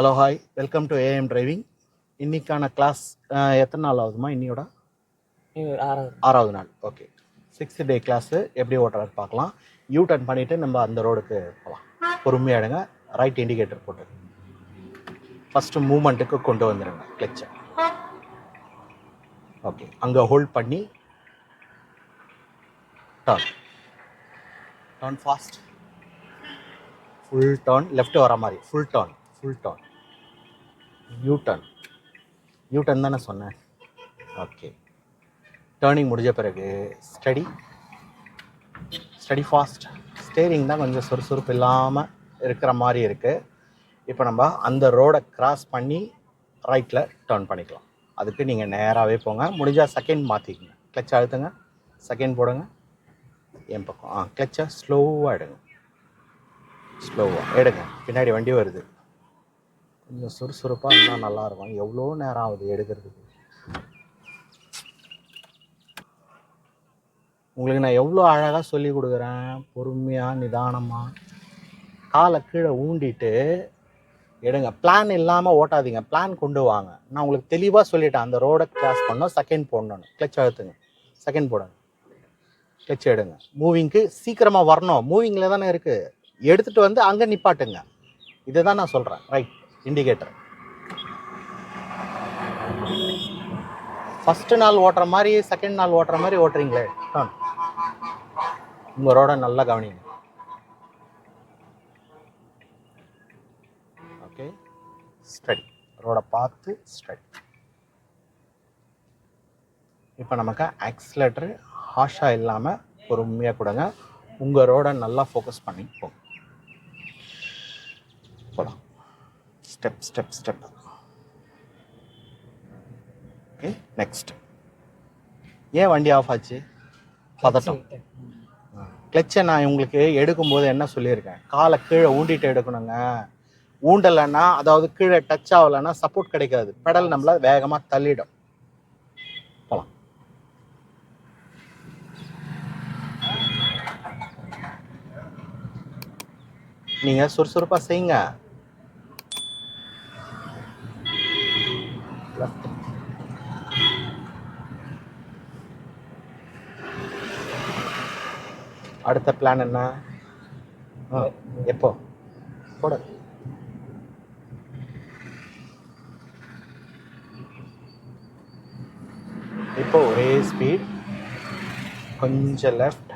Hello hi welcome to AM driving இன்னைக்கான class எத்தனை நாள் ஆகுதுமா இன்னியோட? ஆறாவது ஆறாவது நாள். ஓகே சிக்ஸ்த் டே கிளாஸு எப்படி ஓட்டுறது பார்க்கலாம். யூ டர்ன் பண்ணிவிட்டு நம்ம அந்த ரோடுக்கு போகலாம் பொறுமையாக எடுங்க. ரைட் இண்டிகேட்டர் போட்டு ஃபஸ்ட்டு மூமெண்ட்டுக்கு கொண்டு வந்துடுங்க கிளச்சை ஓகே அங்கே ஹோல்ட் பண்ணி turn turn fast full turn left வர மாதிரி. Full turn full turn U turn தானே சொன்னேன். ஓகே டேர்னிங் முடிஞ்ச பிறகு ஸ்டடி ஸ்டடி ஃபாஸ்ட் ஸ்டேரிங் தான் கொஞ்சம் சுறுசுறுப்பு இல்லாமல் இருக்கிற மாதிரி இருக்குது இப்போ நம்ம அந்த ரோடை கிராஸ் பண்ணி ரைட்டில் டேர்ன் பண்ணிக்கலாம். அதுக்கு நீங்கள் நேராகவே போங்க. முடிஞ்சால் செகண்ட் மாற்றிக்கங்க கிளச் அழுத்துங்க. செகண்ட் போடுங்க. என் பக்கம். ஆ கிளச்சை ஸ்லோவாக எடுங்க. ஸ்லோவாக எடுங்க. பின்னாடி வண்டி வருது. கொஞ்சம் சுறுசுறுப்பாக இருந்தால் நல்லாயிருக்கும். எவ்வளோ நேரம் ஆகுது எடுக்கிறதுக்கு? உங்களுக்கு நான் எவ்வளோ அழகாக சொல்லி கொடுக்குறேன். பொறுமையாக நிதானமாக காலை கீழே ஊண்டிட்டு எடுங்க. பிளான் இல்லாமல் ஓட்டாதீங்க. பிளான் கொண்டு வாங்க. நான் உங்களுக்கு தெளிவாக சொல்லிட்டேன். அந்த ரோடை கிராஸ் பண்ணோம் செகண்ட் போடணும் கிளச் அழுத்துங்க. செகண்ட் போடுங்க. கிளச் எடுங்க. மூவிங்க்கு சீக்கிரமாக வரணும். மூவிங்கில் தானே இருக்குது எடுத்துகிட்டு வந்து அங்கே நிப்பாட்டுங்க. இதை தான் நான் சொல்கிறேன் ரைட் இண்டிகேட்டர் ஃபஸ்ட்டு நாள் ஓட்டுற மாதிரி செகண்ட் நாள் ஓட்டுற மாதிரி ஓட்டுறீங்களே டர்ன் உங்கள் ரோட நல்லா கவனிங்க. ஓகே ஸ்டடி ரோட பார்த்து ஸ்டடி இப்போ நமக்கு ஆக்சிலேட்டர் ஹாஷாக இல்லாமல் பொறுமையாக கொடுங்க. உங்கள் ரோடை நல்லா ஃபோக்கஸ் பண்ணி போங்க போகலாம் step step step okay next ஏன் வண்டி ஆஃப் ஆச்சு? பதட்டம். கிளச்சை நான் உங்களுக்கு எடுக்கும்போது என்ன சொல்லியிருக்கேன்? காலை கீழே ஊண்டிட்டு எடுக்கணுங்க. ஊண்டலைன்னா அதாவது கீழே டச் ஆகலைன்னா சப்போர்ட் கிடைக்காது. பெடல் நம்மள வேகமாக தள்ளிடும். போகலாம் நீங்கள் சுறுசுறுப்பாக செய்யுங்க. Left. அடுத்த பிளான் என்ன? எப்போ? போட. இப்போ ஒரே ஸ்பீட் கொஞ்சம் லெஃப்ட்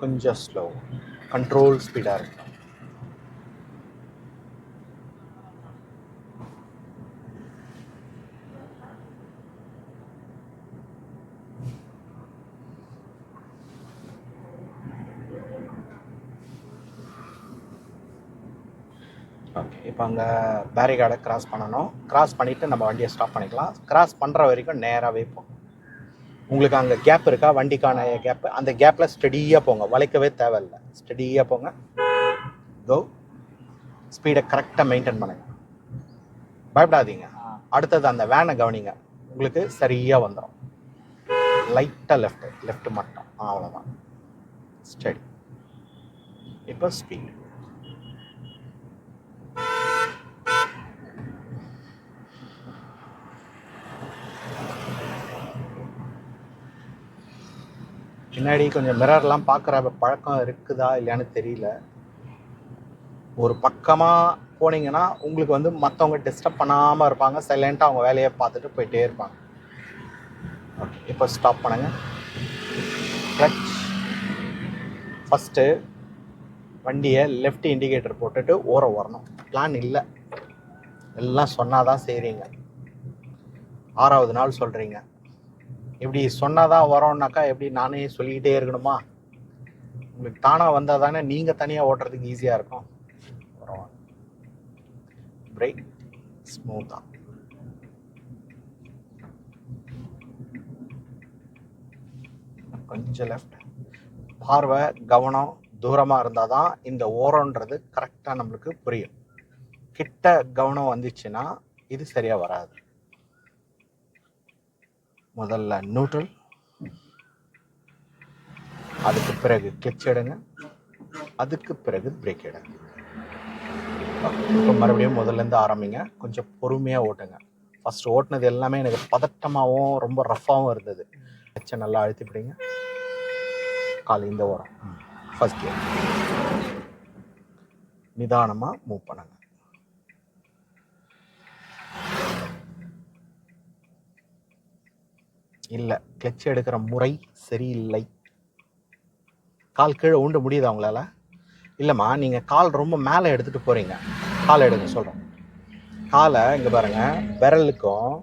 கொஞ்சம் ஸ்லோ கண்ட்ரோல் ஸ்பீடாக இருக்கும் ஓகே இப்போ அங்கே பேரிகார்டை கிராஸ் பண்ணணும். கிராஸ் பண்ணிவிட்டு நம்ம வண்டியை ஸ்டாப் பண்ணிக்கலாம். கிராஸ் பண்ணுற வரைக்கும் நேராகவே போகும் உங்களுக்கு அங்கே கேப் இருக்கா? வண்டிக்கான கேப்பு அந்த கேப்பில் ஸ்டெடியாக போங்க. வளைக்கவே தேவையில்லை. ஸ்டெடியாக போங்க. கோ ஸ்பீடை கரெக்டாக மெயின்டைன் பண்ணுங்க. பயப்படாதீங்க. அடுத்தது அந்த வேனை கவனிங்க. உங்களுக்கு சரியாக வந்துடும் லைட்டாக லெஃப்ட்டு லெஃப்ட் மட்டும். அவ்வளோதான் ஸ்டடி இப்போ ஸ்பீடு பின்னாடி கொஞ்சம் மிரர்லாம் பார்க்குற பழக்கம் இருக்குதா இல்லையான்னு தெரியல. ஒரு பக்கமாக போனீங்கன்னா உங்களுக்கு வந்து மற்றவங்க டிஸ்டர்ப் பண்ணாமல் இருப்பாங்க. சைலண்ட்டாக அவங்க வேலையை பார்த்துட்டு போயிட்டே இருப்பாங்க. ஓகே இப்போ ஸ்டாப் பண்ணுங்கள் கிளச் ஃபஸ்ட்டு வண்டியை லெஃப்ட் இண்டிகேட்டர் போட்டுட்டு ஓரம் வரணும் பிளான் இல்லை. எல்லாம் சொன்னாதான் செய்கிறீங்க ஆறாவது நாள் சொல்கிறீங்க இப்படி சொன்னாதான் வரோம்னாக்கா எப்படி நானே சொல்லிக்கிட்டே இருக்கணுமா? உங்களுக்கு தானாக வந்தால் தானே நீங்கள் தனியாக ஓட்டுறதுக்கு ஈஸியாக இருக்கும். வரோம். பிரேக் ஸ்மூத்தாக கொஞ்சம் லெஃப்ட் பார்வை கவனம் தூரமாக இருந்தால் தான் இந்த ஓரன்றது கரெக்டாக நம்மளுக்கு புரியும். கிட்ட கவனம் வந்துச்சுன்னா இது சரியாக வராது. முதல்ல நியூட்ரல் அதுக்கு பிறகு கிளிச் எடுங்க. அதுக்கு பிறகு பிரேக் எடுங்க. இப்போ மறுபடியும் முதல்லேருந்து ஆரம்பிங்க. கொஞ்சம் பொறுமையாக ஓட்டுங்க. ஃபர்ஸ்ட் ஓட்டினது எல்லாமே எனக்கு பதட்டமாகவும் ரொம்ப ரஃப்பாகவும் இருந்தது. கிளச்சை நல்லா அழுத்தி பிடிங்க. கால் இந்த ஓரம். ஃபஸ்ட் கியர் நிதானமாக மூவ் பண்ணுங்க. இல்லை கிளச் எடுக்கிற முறை சரியில்லை. கால் கீழே ஊண்ட முடியுதா அவங்களால இல்லைம்மா நீங்கள் கால் ரொம்ப மேலே எடுத்துகிட்டு போகிறீங்க கால் எடுங்க சொல்கிறோம் காலை இங்கே பாருங்கள் விரலுக்கும்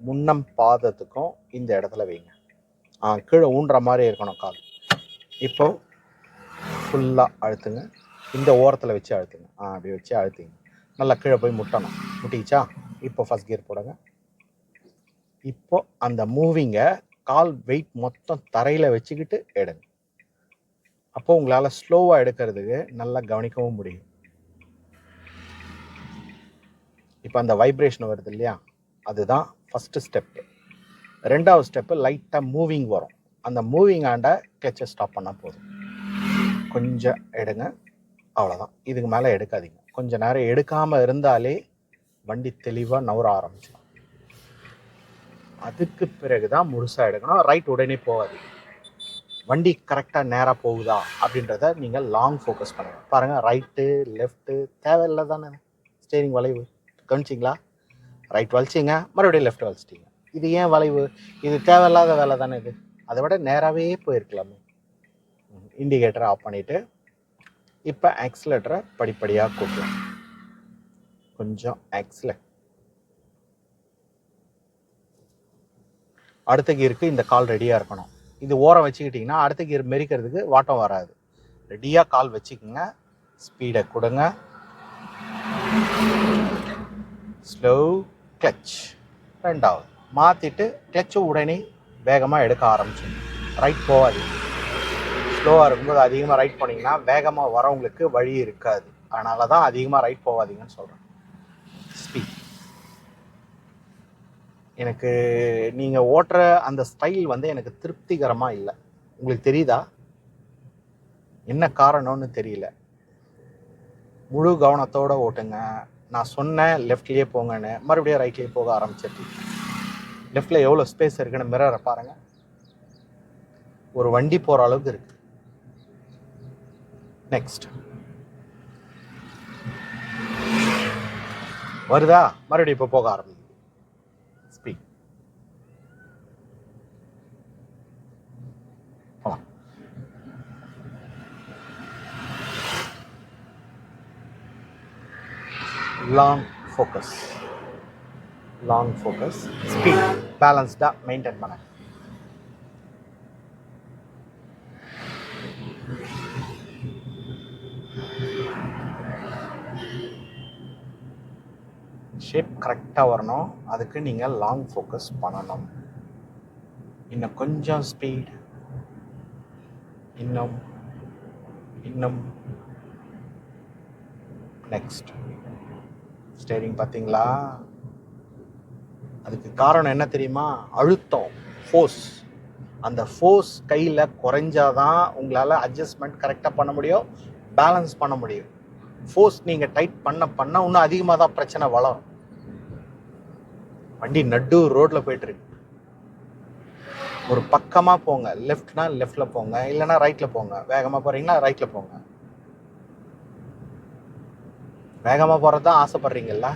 முன்னம் பாதத்துக்கும் இந்த இடத்துல வைங்க. ஆ கீழே ஊண்டுற மாதிரி இருக்கணும் கால். இப்போ ஃபுல்லாக அழுத்துங்க. இந்த ஓரத்தில் வச்சு அழுத்துங்க. ஆ அப்படி வச்சு அழுத்துங்க. நல்லா கீழே போய் முட்டணும். முட்டிச்சா இப்போ ஃபஸ்ட் கியர் போடுங்க. இப்போ அந்த மூவிங்கை கால் வெயிட் மொத்தம் தரையில் வச்சுக்கிட்டு எடுங்க. அப்போ உங்களால் ஸ்லோவாக எடுக்கிறதுக்கு நல்லா கவனிக்கவும் முடியும். இப்போ அந்த வைப்ரேஷன் வருது இல்லையா? அதுதான் ஃபஸ்ட்டு ஸ்டெப்பு ரெண்டாவது ஸ்டெப்பு லைட்டாக மூவிங் வரும். அந்த மூவிங் ஆண்ட கிளச்சை ஸ்டாப் பண்ணால் போதும். கொஞ்சம் எடுங்க. அவ்வளோதான் இதுக்கு மேலே எடுக்காதீங்க. கொஞ்சம் நேரம் எடுக்காமல் இருந்தாலே வண்டி தெளிவாக நவர ஆரம்பிச்சிடும். அதுக்கு பிறகு தான் முழுசாக எடுக்கணும். ரைட் உடனே போகாது வண்டி கரெக்டாக நேராக போகுதா அப்படின்றத நீங்கள் லாங் ஃபோக்கஸ் பண்ணுங்கள் பாருங்கள் ரைட்டு லெஃப்ட்டு தேவையில்லை தானே ஸ்டேரிங் வளைவு. கவனிச்சிங்களா? ரைட் வலிச்சிங்க மறுபடியும் லெஃப்ட் வலிச்சிட்டிங்க. இது ஏன் வளைவு? இது தேவையில்லாத வேலை தானே இது? அதை விட நேராகவே போயிருக்கலாமே. இண்டிகேட்டரை ஆஃப் பண்ணிவிட்டு இப்போ ஆக்சிலேட்டரை படிப்படியாக கூட்டலாம். கொஞ்சம் ஆக்சிலேட் அடுத்த கீருக்கு இந்த கால் ரெடியாக இருக்கணும். இது ஓரம் வச்சுக்கிட்டிங்கன்னா அடுத்த கீர் மெரிக்கிறதுக்கு வாட்டம் வராது. ரெடியாக கால் வச்சுக்கோங்க. ஸ்பீடை கொடுங்க. ஸ்லோ கிளச் ரெண்டாவது மாற்றிட்டு கிளச்சை உடனே வேகமாக எடுக்க ஆரம்பிச்சிடும் ரைட் போகாதீங்க. ஸ்லோவாக இருக்கும்போது அதிகமாக ரைட் போனீங்கன்னா வேகமாக வரவங்களுக்கு வழி இருக்காது. அதனால தான் அதிகமாக ரைட் போகாதீங்கன்னு சொல்கிறேன் ஸ்பீட் எனக்கு நீங்கள் ஓட்டுற அந்த ஸ்டைல் வந்து எனக்கு திருப்திகரமாக இல்லை. உங்களுக்கு தெரியுதா? என்ன காரணம்னு தெரியல. முழு கவனத்தோடு ஓட்டுங்க. நான் சொன்னேன் லெஃப்ட்லேயே போங்கன்னு மறுபடியும் ரைட்லேயே போக ஆரம்பிச்சிருக்கேன் லெஃப்டில் எவ்வளோ ஸ்பேஸ் இருக்குன்னு மிரரை பாருங்கள் ஒரு வண்டி போகிற அளவுக்கு இருக்கு. நெக்ஸ்ட் வருதா? மறுபடியும் இப்போ போக ஆரம்பிங்க ஸ்பீட் போலாம் long focus long focus speed பேலன்ஸ்டாக மெயின்டைன் பண்ண ஷேப் கரெக்டாக வரணும். அதுக்கு நீங்கள் லாங் ஃபோக்கஸ் பண்ணணும். இன்னும் கொஞ்சம் ஸ்பீட் இன்னும் இன்னும். நெக்ஸ்ட் ஸ்டேரிங் பார்த்தீங்களா? அதுக்கு காரணம் என்ன தெரியுமா? அழுத்தம் ஃபோர்ஸ் அந்த ஃபோர்ஸ் கையில் குறைஞ்சாதான் உங்களால் அட்ஜஸ்ட்மெண்ட் கரெக்டாக பண்ண முடியும் பேலன்ஸ் பண்ண முடியும். ஃபோர்ஸ் நீங்கள் டைட் பண்ண பண்ண இன்னும் அதிகமாக தான் பிரச்சனை வளரும். வண்டி நடு ரோட்டில் போயிட்டுருக்கு. ஒரு பக்கமாக போங்க. லெஃப்ட்னா லெஃப்டில் போங்க. இல்லைன்னா ரைட்டில் போங்க. வேகமாக போகிறீங்களா ரைட்டில் போங்க. வேகமாக போகிறது தான் ஆசைப்படுறீங்கல்ல?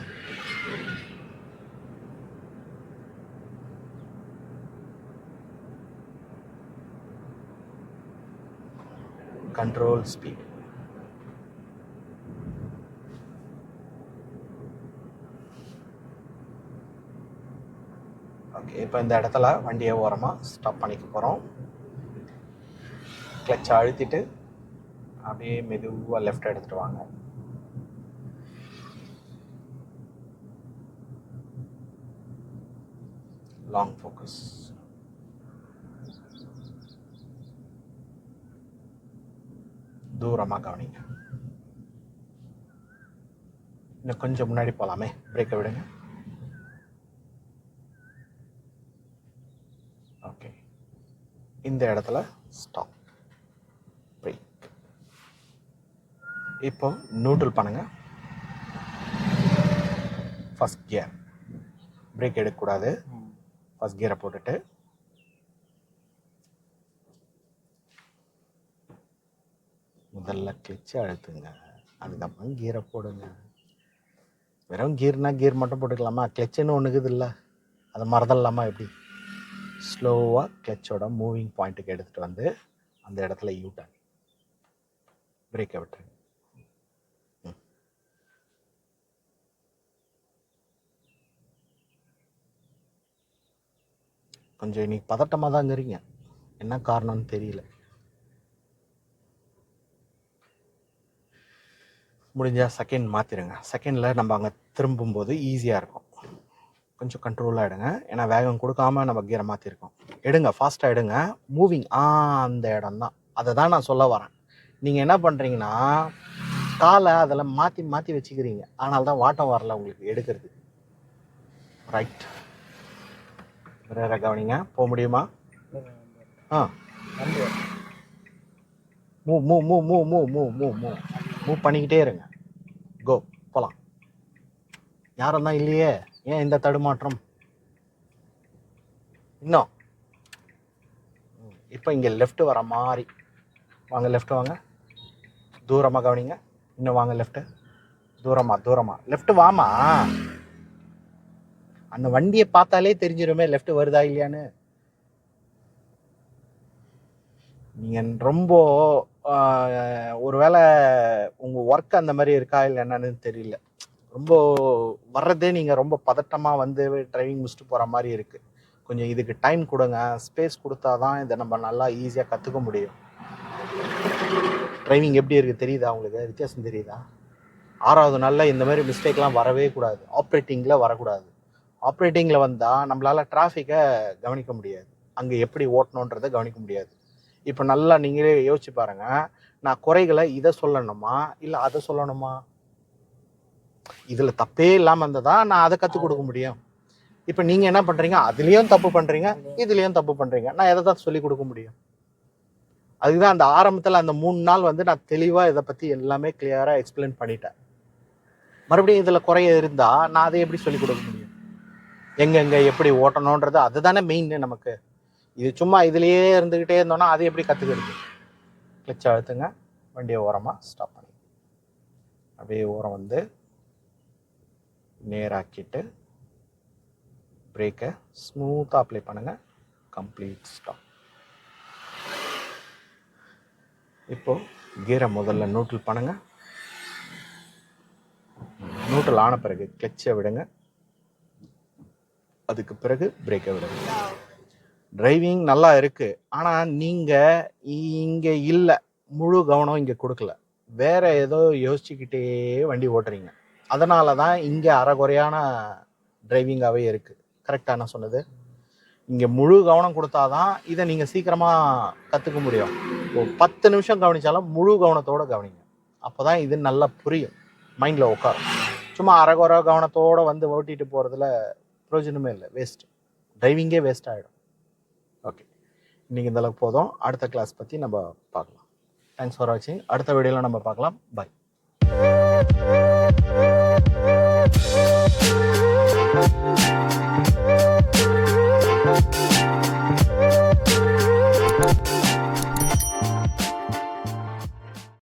கண்ட்ரோல் ஸ்பீட் ஓகே இப்போ இந்த இடத்துல வண்டியை ஓரமாக ஸ்டாப் பண்ணிக்க போகிறோம் கிளச்சை அழுத்திட்டு அப்படியே மெதுவாக லெஃப்ட் எடுத்துகிட்டு வாங்க. லாங் ஃபோக்கஸ் தூரமாக கவனிங்க இன்னும் கொஞ்சம் முன்னாடி போகலாமே பிரேக்கை விடுங்க. ஓகே இந்த இடத்துல ஸ்டாப் பிரேக் இப்போ நியூட்ரல் பண்ணுங்க. ஃபஸ்ட் கியர் பிரேக் எடுக்கக்கூடாது. ஃபர்ஸ்ட் கியரை போட்டுட்டு. முதல்ல கிளிச்சு அழுத்துங்க. அதுக்கப்புறம் கீரை போடுங்க. வெறும் கீர்னா கீர் மட்டும் போட்டுக்கலாமா? கிளச்சுன்னு ஒன்று இருக்குது இல்லை. அதை மறந்துடலாமா எப்படி? ஸ்லோவாக கிளச்சோட மூவிங் பாயிண்ட்டுக்கு எடுத்துகிட்டு வந்து அந்த இடத்துல யூ டர்ன் பிரேக்கை விட்டுருங்க. கொஞ்சம் இன்னைக்கு பதட்டமாக தான் இருக்கிறீங்க என்ன காரணம்னு தெரியல. முடிஞ்சால் செகண்ட் மாற்றிடுங்க செகண்டில் நம்ம அங்கே திரும்பும்போது ஈஸியாக இருக்கும். கொஞ்சம் கண்ட்ரோலாக எடுங்க. ஏன்னா வேகம் கொடுக்காம நம்ம கீரை மாற்றிருக்கோம் எடுங்க ஃபாஸ்ட்டாக எடுங்க. மூவிங் ஆ அந்த இடம் தான் அதை தான் நான் சொல்ல வரேன். நீங்கள் என்ன பண்ணுறீங்கன்னா காலை அதில் மாற்றி மாற்றி வச்சுக்கிறீங்க. அதனால தான் வாட்டம் வரல உங்களுக்கு எடுக்கிறது. ரைட் வேற கவனிங்க. போக முடியுமா? ஆ. மூ மூ மூ மூ மூ மூ மூ மூ. மூவ் பண்ணிக்கிட்டே இருங்க. கோ போகலாம் யாரும் தான் இல்லையே? ஏன் இந்த தடுமாற்றம்? இன்னும் இப்போ இங்கே லெஃப்ட் வர மாதிரி வாங்க லெஃப்ட் வாங்க. தூரமாக கவனிங்க. இன்னும் வாங்க லெஃப்ட்டு தூரமாக தூரமாக லெஃப்ட் வாமா? அந்த வண்டியை பார்த்தாலே தெரிஞ்சிருமே லெஃப்ட் வருதா இல்லையான்னு. நீங்கள் ரொம்ப ஒருவேளை உங்கள் ஒர்க் அந்த மாதிரி இருக்கா இல்லை என்னன்னு தெரியல. ரொம்ப வர்றதே நீங்கள் ரொம்ப பதட்டமாக வந்து டிரைவிங் முடிச்சுட்டு போகிற மாதிரி இருக்குது கொஞ்சம் இதுக்கு டைம் கொடுங்க. ஸ்பேஸ் கொடுத்தா தான் இதை நம்ம நல்லா ஈஸியாக கற்றுக்க முடியும். டிரைவிங் எப்படி இருக்குது தெரியுதா உங்களுக்கு? வித்தியாசம் தெரியுதா? ஆறாவது நாளில் இந்த மாதிரி மிஸ்டேக்லாம் வரவே கூடாது. ஆப்ரேட்டிங்கில் வரக்கூடாது. ஆப்ரேட்டிங்கில் வந்தால் நம்மளால் டிராஃபிக்கை கவனிக்க முடியாது. அங்கே எப்படி ஓட்டணுன்றதை கவனிக்க முடியாது. இப்போ நல்லா நீங்களே யோசிச்சு பாருங்க. நான் குறைகளை இதை சொல்லணுமா? இல்லை அதை சொல்லணுமா? இதில் தப்பே இல்லாமல் இருந்ததா நான் அதை கற்றுக் கொடுக்க முடியும். இப்போ நீங்கள் என்ன பண்ணுறீங்க அதுலேயும் தப்பு பண்ணுறீங்க இதுலேயும் தப்பு பண்ணுறீங்க நான் எதை தான் சொல்லிக் கொடுக்க முடியும்? அதுதான் அந்த ஆரம்பத்தில் அந்த மூணு நாள் வந்து நான் தெளிவாக இதை பற்றி எல்லாமே கிளியராக எக்ஸ்பிளைன் பண்ணிட்டேன். மறுபடியும் இதில் குறைய இருந்தால் நான் அதை எப்படி சொல்லிக் கொடுக்க முடியும்? எங்கெங்கே எப்படி ஓட்டணுன்றது அதுதானே மெயின் நமக்கு. இது சும்மா இதுலேயே இருந்துக்கிட்டே இருந்தோம்னா அது எப்படி கற்றுக்கிறது கிளச் அழுத்துங்க வண்டியை ஓரமாக ஸ்டாப் பண்ணி. அப்படியே ஓரம் வந்து நேராக்கிட்டு பிரேக்கை ஸ்மூத்தாக அப்ளை பண்ணுங்கள் கம்ப்ளீட் ஸ்டாப் இப்போது கீரை முதல்ல நூட்டில் பண்ணுங்கள் நூட்டில் ஆன பிறகு கிளச்சை விடுங்க. அதுக்கு பிறகு பிரேக்கை விடுங்க. டிரைவிங் நல்லா இருக்கு. ஆனால் நீங்கள் இங்கே இல்லை. முழு கவனம் இங்கே கொடுக்கல. வேற ஏதோ யோசிச்சுக்கிட்டே வண்டி ஓட்டுறீங்க. அதனால தான் இங்கே அறகுறையான டிரைவிங்காகவே இருக்குது கரெக்டாக நான் சொன்னது? இங்கே முழு கவனம் கொடுத்தா தான் இதை நீங்கள் சீக்கிரமாக கற்றுக்க முடியும். ஒரு பத்து நிமிஷம் கவனித்தாலும் முழு கவனத்தோடு கவனிங்க. அப்போ தான் இது நல்லா புரியும். மைண்டில் உட்காரும். சும்மா அறகுறை கவனத்தோடு வந்து ஓட்டிட்டு போகிறதுல பிரயோஜனமே இல்லை. வேஸ்ட் டிரைவிங்கே வேஸ்ட் ஆகிடும் ஓகே இன்றைக்கி இந்தளவுக்கு போதும். அடுத்த கிளாஸ் பற்றி நம்ம பார்க்கலாம். தேங்க்ஸ் ஃபார் வாட்சிங் அடுத்த வீடியோவில் நம்ம பார்க்கலாம். பாய்